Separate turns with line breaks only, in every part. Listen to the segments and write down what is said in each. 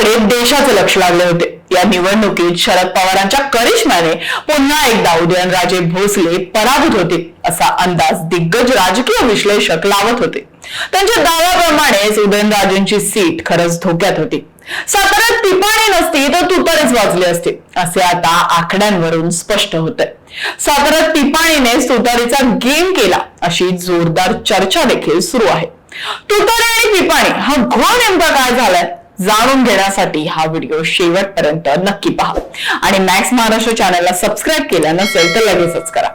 पवारांकडे देशाचे लक्ष लागले होते. या निवडणुकीत शरद पवारांच्या करिश्म्याने पुन्हा एकदा उदयनराजे भोसले पराभूत होते असा अंदाज दिग्गज राजकीय विश्लेषक लावत होते. त्यांच्या दाव्याप्रमाणेच उदयनराजेंची सीट खरंच धोक्यात होती. साताऱ्यात टिपाणी नसती तर तुतारीच वाजली असते असे आता आकड्यांवरून स्पष्ट होत साताऱ्यात टिपाणीने तुतारीचा गेम केला अशी जोरदार चर्चा देखील सुरू आहे. तुतारी आणि पिपाणी हा घोळ नेमका काय झालाय? जाणून घेण्यासाठी हा व्हिडिओ शेवटपर्यंत नक्की पहा. आणि मॅक्स महाराष्ट्र चॅनलला सबस्क्राईब केलं नसेल तर लगेचच करा.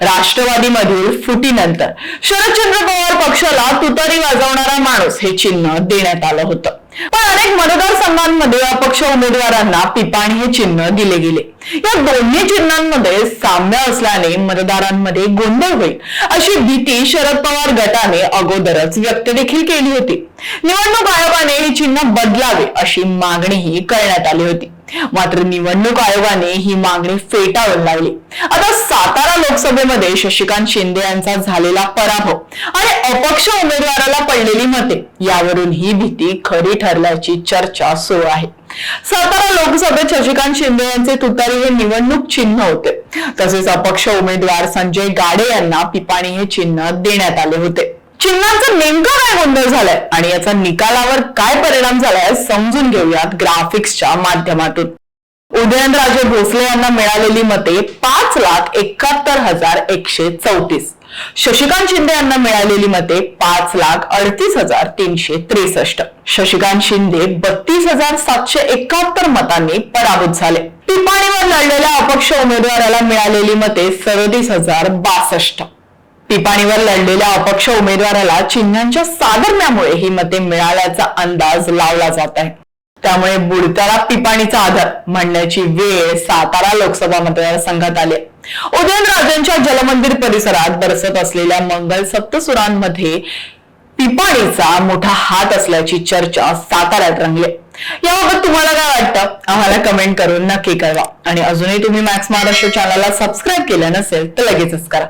राष्ट्रवादीमधील फुटीनंतर शरदचंद्र पवार पक्षाला तुतारी वाजवणारा माणूस हे चिन्ह देण्यात आलं होतं. पण अनेक मतदारसंघांमध्ये अपक्ष उमेदवारांना पिपाणी हे चिन्ह दिले गेले. या दोन्ही चिन्हांमध्ये साम्य असल्याने मतदारांमध्ये गोंधळ होईल अशी भीती शरद पवार गटाने अगोदरच व्यक्त देखील केली होती. निवडणूक आयोगाने हे चिन्ह बदलावे अशी मागणीही करण्यात आली होती. मात्र निवडणूक आयोगाने ही मागणी फेटाळून लावली. आता सातारा लोकसभेमध्ये शशिकांत शिंदे यांचा झालेला पराभव आणि अपक्ष उमेदवाराला पडलेली मते यावरून ही भीती खरी ठरल्याची चर्चा सुरू आहे. सातारा लोकसभेत शशिकांत शिंदे यांचे तुतारी हे निवडणूक चिन्ह होते. तसेच अपक्ष उमेदवार संजय गाडे यांना पिपाणी हे चिन्ह देण्यात आले होते. चिन्हांचा नेमका काय गोंधळ झालाय? आणि याचा निकालावर काय परिणाम झालाय समजून घेऊयात ग्राफिक्सच्या माध्यमातून. उदयनराजे भोसले यांना मिळालेली मते पाच लाख एकाहत्तर हजार एकशे चौतीस. शशिकांत शिंदे यांना मिळालेली मते पाच लाख अडतीस हजार तीनशे त्रेसष्ट. शशिकांत शिंदे बत्तीस हजार सातशे एकाहत्तर मतांनी पराभूत झाले. टिपाणीवर लढलेल्या अपक्ष उमेदवाराला मिळालेली मते सदतीस हजार बासष्ट. पिपाणीवर लढलेल्या अपक्ष उमेदवाराला चिन्हांच्या साधर्म्यामुळे ही मते मिळाल्याचा अंदाज लावला जात आहे. त्यामुळे बुडत्याला पिपाणीचा आधार म्हणण्याची वेळ सातारा लोकसभा मतदारसंघात आली उदयनराजांच्या जलमंदिर परिसरात बरसत असलेल्या मंगल सप्तसुरांमध्ये पिपाणीचा मोठा हात असल्याची चर्चा साताऱ्यात रंगली याबाबत तुम्हाला काय वाटतं? आम्हाला कमेंट करून नक्की कळवा. आणि अजूनही तुम्ही मॅक्स महाराष्ट्र चॅनलला सबस्क्राईब केलं नसेल तर लगेचच करा.